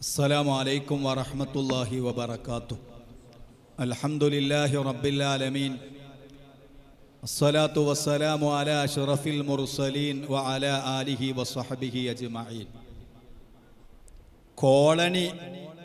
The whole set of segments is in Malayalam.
السلام عليكم ورحمة الله وبركاته الحمد لله رب العالمين الصلاة والسلام على أشرف المرسلين وعلى آله وصحبه أجمعين കോളനി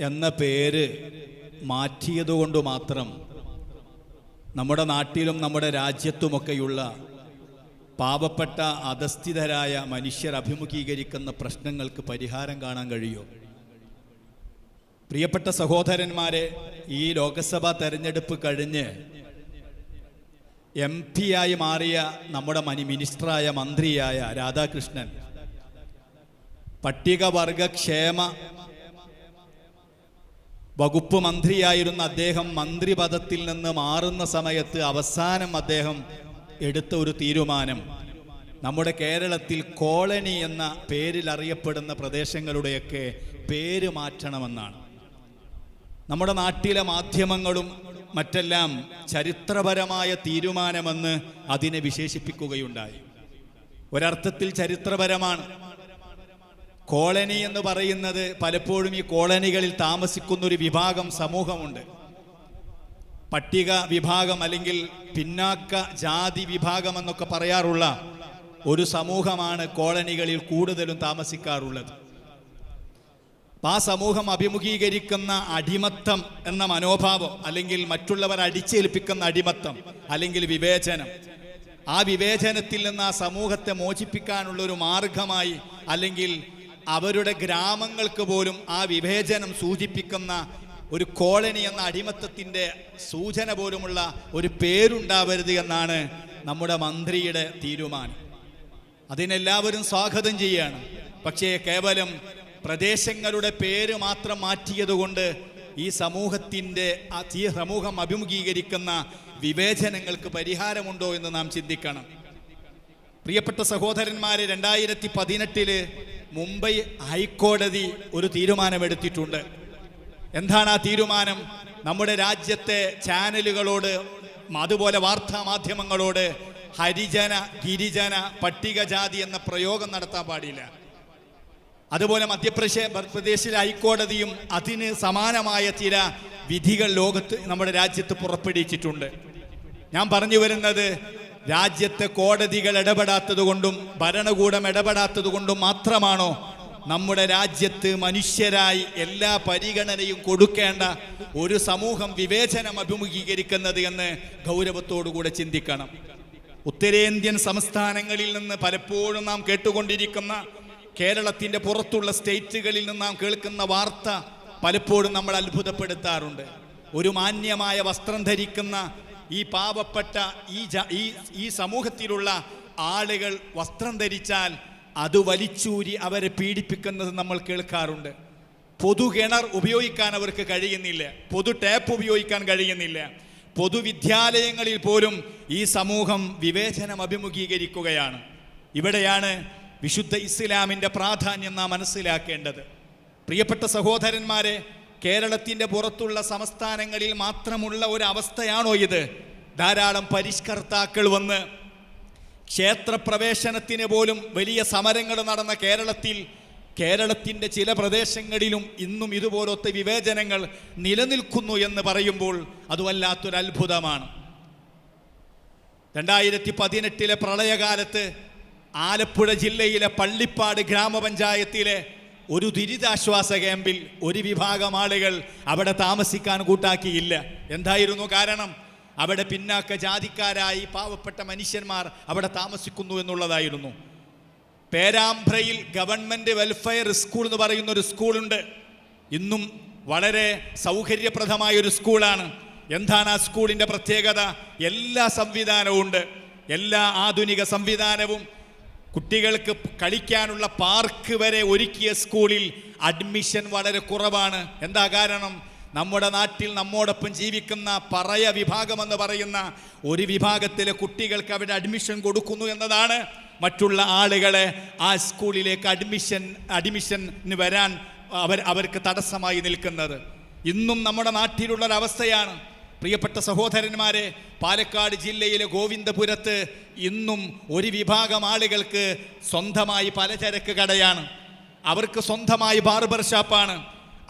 എന്ന പേര് മാറ്റിയതുകൊണ്ട് മാത്രം നമ്മുടെ നാട്ടിലും നമ്മുടെ രാജ്യത്തുമൊക്കെയുള്ള പാവപ്പെട്ട അധസ്ഥിതരായ മനുഷ്യർ അഭിമുഖീകരിക്കുന്ന പ്രശ്നങ്ങൾക്ക് പരിഹാരം കാണാൻ കഴിയുമോ പ്രിയപ്പെട്ട സഹോദരന്മാരെ ഈ ലോക്സഭാ തെരഞ്ഞെടുപ്പ് കഴിഞ്ഞ് എം ആയി മാറിയ നമ്മുടെ മനി മിനിസ്റ്ററായ മന്ത്രിയായ രാധാകൃഷ്ണൻ പട്ടികവർഗ ക്ഷേമ വകുപ്പ് മന്ത്രിയായിരുന്ന അദ്ദേഹം മന്ത്രിപദത്തിൽ നിന്ന് മാറുന്ന സമയത്ത് അവസാനം അദ്ദേഹം എടുത്ത ഒരു തീരുമാനം നമ്മുടെ കേരളത്തിൽ കോളനി എന്ന പേരിൽ അറിയപ്പെടുന്ന പ്രദേശങ്ങളുടെയൊക്കെ പേര് മാറ്റണമെന്നാണ്. നമ്മുടെ നാട്ടിലെ മാധ്യമങ്ങളും മറ്റെല്ലാം ചരിത്രപരമായ തീരുമാനമെന്ന് അതിനെ വിശേഷിപ്പിക്കുകയുണ്ടായി. ഒരർത്ഥത്തിൽ ചരിത്രപരമാണ്. കോളനി എന്ന് പറയുന്നത് പലപ്പോഴും ഈ കോളനികളിൽ താമസിക്കുന്ന ഒരു വിഭാഗം സമൂഹമുണ്ട്. പട്ടിക വിഭാഗം അല്ലെങ്കിൽ പിന്നാക്ക ജാതി വിഭാഗം എന്നൊക്കെ പറയാറുള്ള ഒരു സമൂഹമാണ് കോളനികളിൽ കൂടുതലും താമസിക്കാറുള്ളത്. ആ സമൂഹം അഭിമുഖീകരിക്കുന്ന അടിമത്തം എന്ന മനോഭാവം അല്ലെങ്കിൽ മറ്റുള്ളവർ അടിച്ചേൽപ്പിക്കുന്ന അടിമത്തം അല്ലെങ്കിൽ വിവേചനം. ആ വിവേചനത്തിൽ നിന്ന് ആ സമൂഹത്തെ മോചിപ്പിക്കാനുള്ള ഒരു മാർഗമായി അല്ലെങ്കിൽ അവരുടെ ഗ്രാമങ്ങൾക്ക് പോലും ആ വിവേചനം സൂചിപ്പിക്കുന്ന ഒരു കോളനി എന്ന അടിമത്തത്തിന്റെ സൂചന പോലുമുള്ള ഒരു പേരുണ്ടാവരുത് എന്നാണ് നമ്മുടെ മന്ത്രിയുടെ തീരുമാനം. അതിനെല്ലാവരും സ്വാഗതം ചെയ്യാണ് പക്ഷേ കേവലം പ്രദേശങ്ങളുടെ പേര് മാത്രം മാറ്റിയതുകൊണ്ട് ഈ സമൂഹത്തിന്റെ ഈ സമൂഹം അഭിമുഖീകരിക്കുന്ന വിവേചനങ്ങൾക്ക് പരിഹാരമുണ്ടോ എന്ന് നാം ചിന്തിക്കണം. പ്രിയപ്പെട്ട സഹോദരന്മാരെ രണ്ടായിരത്തി പതിനെട്ടിൽ മുംബൈ ഹൈക്കോടതി ഒരു തീരുമാനമെടുത്തിട്ടുണ്ട്. എന്താണ് ആ തീരുമാനം? നമ്മുടെ രാജ്യത്തെ ചാനലുകളോട് അതുപോലെ വാർത്താ മാധ്യമങ്ങളോട് ഹരിജന ഗിരിജന പട്ടികജാതി എന്ന പ്രയോഗം നടത്താൻ പാടില്ല. അതുപോലെ മധ്യപ്രദേശ ഹൈക്കോടതിയും അതിന് സമാനമായ ചില വിധികൾ ലോകത്ത് നമ്മുടെ രാജ്യത്ത് പുറപ്പെടുവിച്ചിട്ടുണ്ട്. ഞാൻ പറഞ്ഞു വരുന്നത് രാജ്യത്തെ കോടതികൾ ഇടപെടാത്തത് കൊണ്ടും ഭരണകൂടം ഇടപെടാത്തത് കൊണ്ടും മാത്രമാണോ നമ്മുടെ രാജ്യത്ത് മനുഷ്യരായി എല്ലാ പരിഗണനയും കൊടുക്കേണ്ട ഒരു സമൂഹം വിവേചനം അഭിമുഖീകരിക്കുന്നത് എന്ന് ഗൗരവത്തോടുകൂടെ ചിന്തിക്കണം. ഉത്തരേന്ത്യൻ സംസ്ഥാനങ്ങളിൽ നിന്ന് പലപ്പോഴും നാം കേട്ടുകൊണ്ടിരിക്കുന്ന കേരളത്തിന്റെ പുറത്തുള്ള സ്റ്റേറ്റുകളിൽ നിന്ന് നാം കേൾക്കുന്ന വാർത്ത പലപ്പോഴും നമ്മൾ അത്ഭുതപ്പെടുത്താറുണ്ട്. ഒരു മാന്യമായ വസ്ത്രം ധരിക്കുന്ന ഈ പാവപ്പെട്ട ഈ ഈ സമൂഹത്തിലുള്ള ആളുകൾ വസ്ത്രം ധരിച്ചാൽ അത് വലിച്ചൂരി അവരെ പീഡിപ്പിക്കുന്നത് നമ്മൾ കേൾക്കാറുണ്ട്. പൊതു കിണർ ഉപയോഗിക്കാൻ അവർക്ക് കഴിയുന്നില്ല. പൊതു ടാപ്പ് ഉപയോഗിക്കാൻ കഴിയുന്നില്ല. പൊതുവിദ്യാലയങ്ങളിൽ പോലും ഈ സമൂഹം വിവേചനം അഭിമുഖീകരിക്കുകയാണ്. ഇവിടെയാണ് വിശുദ്ധ ഇസ്ലാമിന്റെ പ്രാധാന്യം നാം മനസ്സിലാക്കേണ്ടത്. പ്രിയപ്പെട്ട സഹോദരന്മാരെ കേരളത്തിന്റെ പുറത്തുള്ള സംസ്ഥാനങ്ങളിൽ മാത്രമുള്ള ഒരു അവസ്ഥയാണോ ഇത്? ധാരാളം പരിഷ്കർത്താക്കൾ വന്ന് ക്ഷേത്രപ്രവേശനത്തിന് പോലും വലിയ സമരങ്ങൾ നടന്ന കേരളത്തിൽ കേരളത്തിന്റെ ചില പ്രദേശങ്ങളിലും ഇന്നും ഇതുപോലത്തെ വിവേചനങ്ങൾ നിലനിൽക്കുന്നു എന്ന് പറയുമ്പോൾ അത് വല്ലാത്തൊരത്ഭുതമാണ്. രണ്ടായിരത്തി പതിനെട്ടിലെ പ്രളയകാലത്ത് ആലപ്പുഴ ജില്ലയിലെ പള്ളിപ്പാട് ഗ്രാമപഞ്ചായത്തിലെ ഒരു ദുരിതാശ്വാസ ക്യാമ്പിൽ ഒരു വിഭാഗം ആളുകൾ അവിടെ താമസിക്കാൻ കൂട്ടാക്കിയില്ല. എന്തായിരുന്നു കാരണം? അവിടെ പിന്നാക്ക ജാതിക്കാരായി പാവപ്പെട്ട മനുഷ്യന്മാർ അവിടെ താമസിക്കുന്നു എന്നുള്ളതായിരുന്നു. പേരാമ്പ്രയിൽ ഗവൺമെന്റ് വെൽഫെയർ സ്കൂൾ എന്ന് പറയുന്ന ഒരു സ്കൂളുണ്ട്. ഇന്നും വളരെ സൗകര്യപ്രദമായ ഒരു സ്കൂളാണ്. എന്താണ് ആ സ്കൂളിന്റെ പ്രത്യേകത? എല്ലാ സംവിധാനവും ഉണ്ട്. എല്ലാ ആധുനിക സംവിധാനവും കുട്ടികൾക്ക് കളിക്കാനുള്ള പാർക്ക് വരെ ഒരുക്കിയ സ്കൂളിൽ അഡ്മിഷൻ വളരെ കുറവാണ്. എന്താ കാരണം? നമ്മുടെ നാട്ടിൽ നമ്മോടൊപ്പം ജീവിക്കുന്ന പറയ വിഭാഗമെന്ന് പറയുന്ന ഒരു വിഭാഗത്തിലെ കുട്ടികൾക്ക് അവിടെ അഡ്മിഷൻ കൊടുക്കുന്നു എന്നതാണ്. മറ്റുള്ള ആളുകളെ ആ സ്കൂളിലേക്ക് അഡ്മിഷൻ അഡ്മിഷന് വരാൻ അവർ അവർക്ക് തടസ്സമായി നിൽക്കുന്നത്. ഇന്നും നമ്മുടെ നാട്ടിലുള്ള ഒരവസ്ഥയാണ് പ്രിയപ്പെട്ട സഹോദരന്മാരെ പാലക്കാട് ജില്ലയിലെ ഗോവിന്ദപുരത്ത് ഇന്നും ഒരു വിഭാഗം ആളുകൾക്ക് സ്വന്തമായി പലചരക്ക് കടയാണ്. അവർക്ക് സ്വന്തമായി ബാർബർ ഷാപ്പാണ്.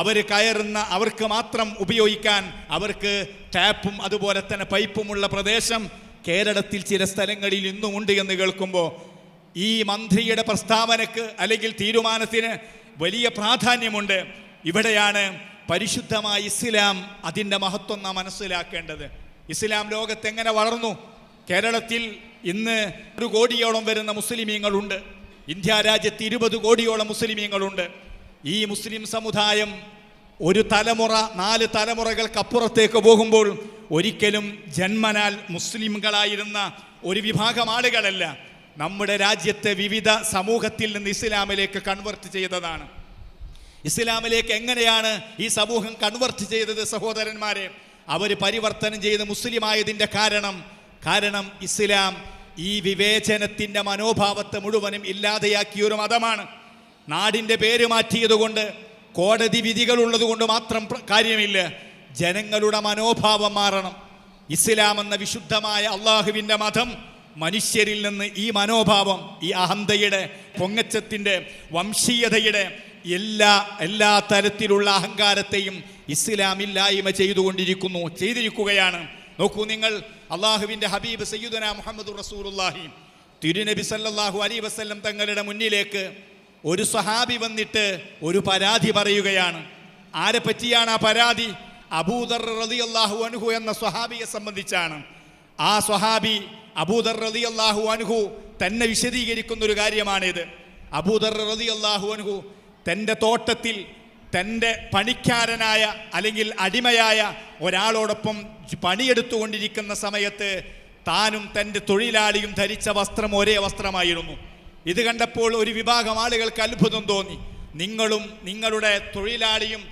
അവർ കയറുന്ന അവർക്ക് മാത്രം ഉപയോഗിക്കാൻ അവർക്ക് ടാപ്പും അതുപോലെ തന്നെ പൈപ്പുമുള്ള പ്രദേശം കേരളത്തിൽ ചില സ്ഥലങ്ങളിൽ ഇന്നും ഉണ്ട് എന്ന് കേൾക്കുമ്പോൾ ഈ മന്ത്രിയുടെ പ്രസ്താവനക്ക് അല്ലെങ്കിൽ തീരുമാനത്തിന് വലിയ പ്രാധാന്യമുണ്ട്. ഇവിടെയാണ് പരിശുദ്ധമായ ഇസ്ലാം അതിന്റെ മഹത്വം നാം മനസ്സിലാക്കേണ്ടത്. ഇസ്ലാം ലോകത്ത് എങ്ങനെ വളർന്നു? കേരളത്തിൽ ഇന്ന് ഒരു കോടിയോളം വരുന്ന മുസ്ലിമീങ്ങളുണ്ട്. ഇന്ത്യ രാജ്യത്ത് ഇരുപത് കോടിയോളം മുസ്ലിമീങ്ങളുണ്ട്. ഈ മുസ്ലിം സമുദായം ഒരു തലമുറ നാല് തലമുറകൾക്കപ്പുറത്തേക്ക് പോകുമ്പോൾ ഒരിക്കലും ജന്മനാൽ മുസ്ലിംകളായിരുന്ന ഒരു വിഭാഗം ആളുകളല്ല. നമ്മുടെ രാജ്യത്തെ വിവിധ സമൂഹത്തിൽ നിന്ന് ഇസ്ലാമിലേക്ക് കൺവെർട്ട് ചെയ്തതാണ്. ഇസ്ലാമിലേക്ക് എങ്ങനെയാണ് ഈ സമൂഹം കൺവെർട്ട് ചെയ്തത് സഹോദരന്മാരെ? അവർ പരിവർത്തനം ചെയ്ത് മുസ്ലിം ആയതിന്റെ കാരണം. കാരണം ഇസ്ലാം ഈ വിവേചനത്തിന്റെ മനോഭാവത്തെ മുഴുവനും ഇല്ലാതെയാക്കിയ ഒരു മതമാണ്. നാടിന്റെ പേര് മാറ്റിയതുകൊണ്ട് കോടതി വിധികൾ ഉള്ളതുകൊണ്ട് മാത്രം കാര്യമില്ല. ജനങ്ങളുടെ മനോഭാവം മാറണം. ഇസ്ലാം എന്ന വിശുദ്ധമായ അള്ളാഹുവിന്റെ മതം മനുഷ്യരിൽ നിന്ന് ഈ മനോഭാവം ഈ അഹന്തയുടെ പൊങ്ങച്ചത്തിന്റെ വംശീയതയുടെ എല്ലാ എല്ലാ തരത്തിലുള്ള അഹങ്കാരത്തെയും ഇസ്ലാം ഇല്ലായ്മ ചെയ്തുകൊണ്ടിരിക്കുന്നു ചെയ്തിരിക്കുകയാണ്. നോക്കൂ നിങ്ങൾ അള്ളാഹുവിന്റെ ഹബീബ് സയ്യുദന മുഹമ്മദ് റസൂലുള്ളാഹി. തിരുനബി സല്ലാഹു അലി വസ്ല്ലം തങ്ങളുടെ മുന്നിലേക്ക് ഒരു സഹാബി വന്നിട്ട് ഒരു പരാതി പറയുകയാണ്. ആരെ പറ്റിയാണ് ആ പരാതി? അബൂദർ റതി അള്ളാഹു അനുഹു എന്ന സ്വഹാബിയെ സംബന്ധിച്ചാണ്. ആ സ്വഹാബി അബൂദർ റതി അള്ളാഹു അനുഹു തന്നെ വിശദീകരിക്കുന്ന ഒരു കാര്യമാണിത്. അബൂദർ റതി അള്ളാഹു അൻഹു തന്റെ തോട്ടത്തിൽ തന്റെ പണിക്കാരനായ അല്ലെങ്കിൽ അടിമയായ ഒരാളോടൊപ്പം പണിയെടുത്തുകൊണ്ടിരിക്കുന്ന സമയത്ത് താനും തന്റെ തൊഴിലാളിയും ധരിച്ച വസ്ത്രം ഒരേ വസ്ത്രമായിരുന്നു. ഇത് കണ്ടപ്പോൾ ഒരു വിഭാഗം ആളുകൾക്ക് അത്ഭുതം തോന്നി. നിങ്ങളും നിങ്ങളുടെ തൊഴിലാളിയും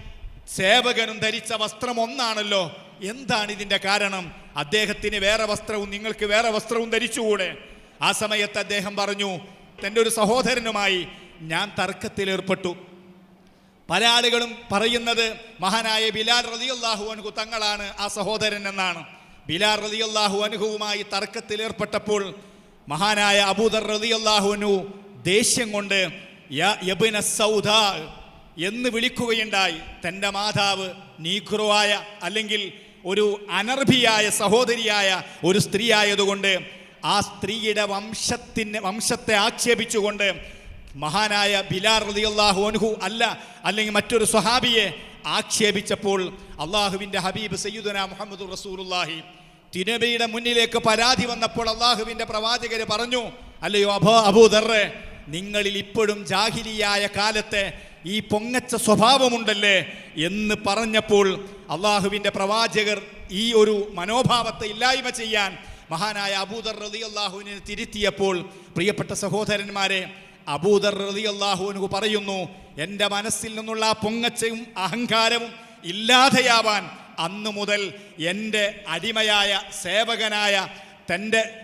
സേവകനും ധരിച്ച വസ്ത്രം ഒന്നാണല്ലോ. എന്താണ് ഇതിന്റെ കാരണം? അദ്ദേഹത്തിന് വേറെ വസ്ത്രവും നിങ്ങൾക്ക് വേറെ വസ്ത്രവും ധരിച്ചുകൂടെ? ആ സമയത്ത് അദ്ദേഹം പറഞ്ഞു തന്റെ ഒരു സഹോദരനുമായി ഞാൻ തർക്കത്തിലേർപ്പെട്ടു പല ആളുകളും പറയുന്നത് മഹാനായ ബിലാൽ റളിയല്ലാഹു അൻഹു തങ്ങളാണ് ആ സഹോദരൻ എന്നാണ്. ബിലാൽ റളിയല്ലാഹു അൻഹുവുമായി തർക്കത്തിലേർപ്പെട്ടപ്പോൾ മഹാനായ അബൂദർ റളിയല്ലാഹു അനു ദേഷ്യം കൊണ്ട് സൗദാ എന്ന് വിളിക്കുകയുണ്ടായി. തന്റെ മാതാവ് നീഖ്റുവായ അല്ലെങ്കിൽ ഒരു അനർഭിയായ സഹോദരിയായ ഒരു സ്ത്രീ ആയതുകൊണ്ട് ആ സ്ത്രീയുടെ വംശത്തിന് വംശത്തെ ആക്ഷേപിച്ചുകൊണ്ട് മഹാനായ ബിലാർ റളിയല്ലാഹു അൻഹു അല്ല അല്ലെങ്കിൽ മറ്റൊരു സ്വഹാബിയെ ആക്ഷേപിച്ചപ്പോൾ അള്ളാഹുവിന്റെ ഹബീബ് സയ്യുദന മുഹമ്മദ് റസൂലുള്ളാഹി തിരുനബിയുടെ മുന്നിലേക്ക് പരാതി വന്നപ്പോൾ അള്ളാഹുവിന്റെ പ്രവാചകർ പറഞ്ഞു അല്ലയോ അബോ അബൂദറെ നിങ്ങളിൽ ഇപ്പോഴും ജാഹിലിയായ കാലത്തെ ഈ പൊങ്ങച്ച സ്വഭാവമുണ്ടല്ലേ? എന്ന് പറഞ്ഞപ്പോൾ അള്ളാഹുവിന്റെ പ്രവാചകർ ഈ ഒരു മനോഭാവത്തെ ഇല്ലായ്മ ചെയ്യാൻ മഹാനായ അബൂദർ റതി അള്ളാഹുവിനെ തിരുത്തിയപ്പോൾ പ്രിയപ്പെട്ട സഹോദരന്മാരെ അബൂദർ റതി അള്ളാഹുവിനു പറയുന്നു എന്റെ മനസ്സിൽ നിന്നുള്ള ആ പൊങ്ങച്ചയും അഹങ്കാരവും ഇല്ലാതെയാവാൻ അന്നു മുതൽ എന്റെ അടിമയായ സേവകനായ തന്റെ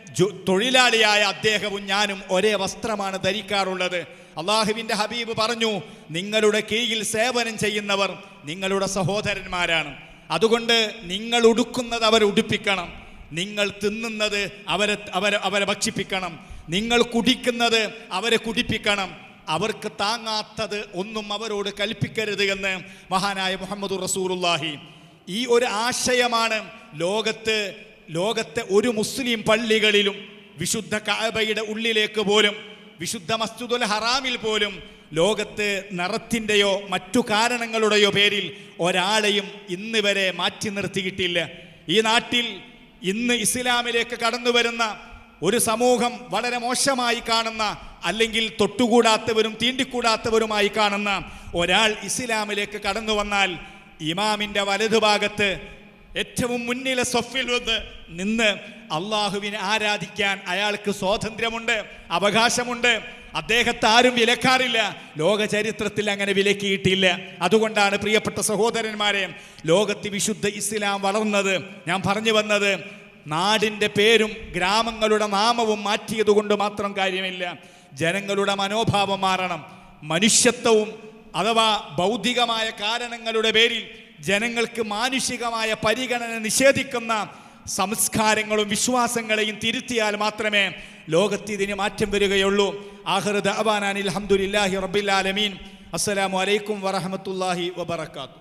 തൊഴിലാളിയായ അദ്ദേഹവും ഞാനും ഒരേ വസ്ത്രമാണ് ധരിക്കാറുള്ളത്. അള്ളാഹുവിന്റെ ഹബീബ് പറഞ്ഞു നിങ്ങളുടെ കീഴിൽ സേവനം ചെയ്യുന്നവർ നിങ്ങളുടെ സഹോദരന്മാരാണ്. അതുകൊണ്ട് നിങ്ങൾ ഉടുക്കുന്നത് അവരെ ഉടുപ്പിക്കണം. നിങ്ങൾ തിന്നുന്നത് അവരെ അവരെ അവരെ ഭക്ഷിപ്പിക്കണം. നിങ്ങൾ കുടിക്കുന്നത് അവരെ കുടിപ്പിക്കണം. അവർക്ക് താങ്ങാത്തത് ഒന്നും അവരോട് കൽപ്പിക്കരുത് എന്ന് മഹാനായ മുഹമ്മദ് റസൂറുല്ലാഹി ഈ ഒരു ആശയമാണ് ലോകത്ത് ലോകത്തെ ഒരു മുസ്ലിം പള്ളികളിലും വിശുദ്ധ കാബയുടെ ഉള്ളിലേക്ക് പോലും വിശുദ്ധ മസ്ജിദുൽ ഹറാമിൽ പോലും ലോകത്ത് നിറത്തിന്റെയോ മറ്റു കാരണങ്ങളുടെയോ പേരിൽ ഒരാളെയും ഇന്ന് വരെ മാറ്റി നിർത്തിയിട്ടില്ല. ഈ നാട്ടിൽ ഇന്ന് ഇസ്ലാമിലേക്ക് കടന്നു വരുന്ന ഒരു സമൂഹം വളരെ മോശമായി കാണുന്ന അല്ലെങ്കിൽ തൊട്ടുകൂടാത്തവരും തീണ്ടിക്കൂടാത്തവരുമായി കാണുന്ന ഒരാൾ ഇസ്ലാമിലേക്ക് കടന്നു വന്നാൽ ഇമാമിന്റെ വലതുഭാഗത്ത് ഏറ്റവും മുന്നിലെ സൊഫിൽ നിന്ന് അള്ളാഹുവിനെ ആരാധിക്കാൻ അയാൾക്ക് സ്വാതന്ത്ര്യമുണ്ട് അവകാശമുണ്ട്. അദ്ദേഹത്തെ ആരും വിലക്കാറില്ല. ലോക ചരിത്രത്തിൽ അങ്ങനെ വിലക്കിയിട്ടില്ല. അതുകൊണ്ടാണ് പ്രിയപ്പെട്ട സഹോദരന്മാരെ ലോകത്ത് വിശുദ്ധ ഇസ്ലാം വളർന്നത്. ഞാൻ പറഞ്ഞു വന്നത് നാടിന്റെ പേരും ഗ്രാമങ്ങളുടെ നാമവും മാറ്റിയതുകൊണ്ട് മാത്രം കാര്യമില്ല. ജനങ്ങളുടെ മനോഭാവം മാറണം. മനുഷ്യത്വവും അഥവാ ഭൗതികമായ കാരണങ്ങളുടെ പേരിൽ ജനങ്ങൾക്ക് മാനുഷികമായ പരിഗണന നിഷേധിക്കുന്ന സംസ്കാരങ്ങളും വിശ്വാസങ്ങളെയും തിരുത്തിയാൽ മാത്രമേ ലോകത്ത് ഇതിന് മാറ്റം വരികയുള്ളൂ. ആഹ്റദ് അബാനാനിൽ അലഹമുല്ലാഹി റബ്ബിൽ ആലമീൻ. അസ്സലാമു അലൈക്കും വറഹമത്തല്ലാഹി വബർക്കാത്തു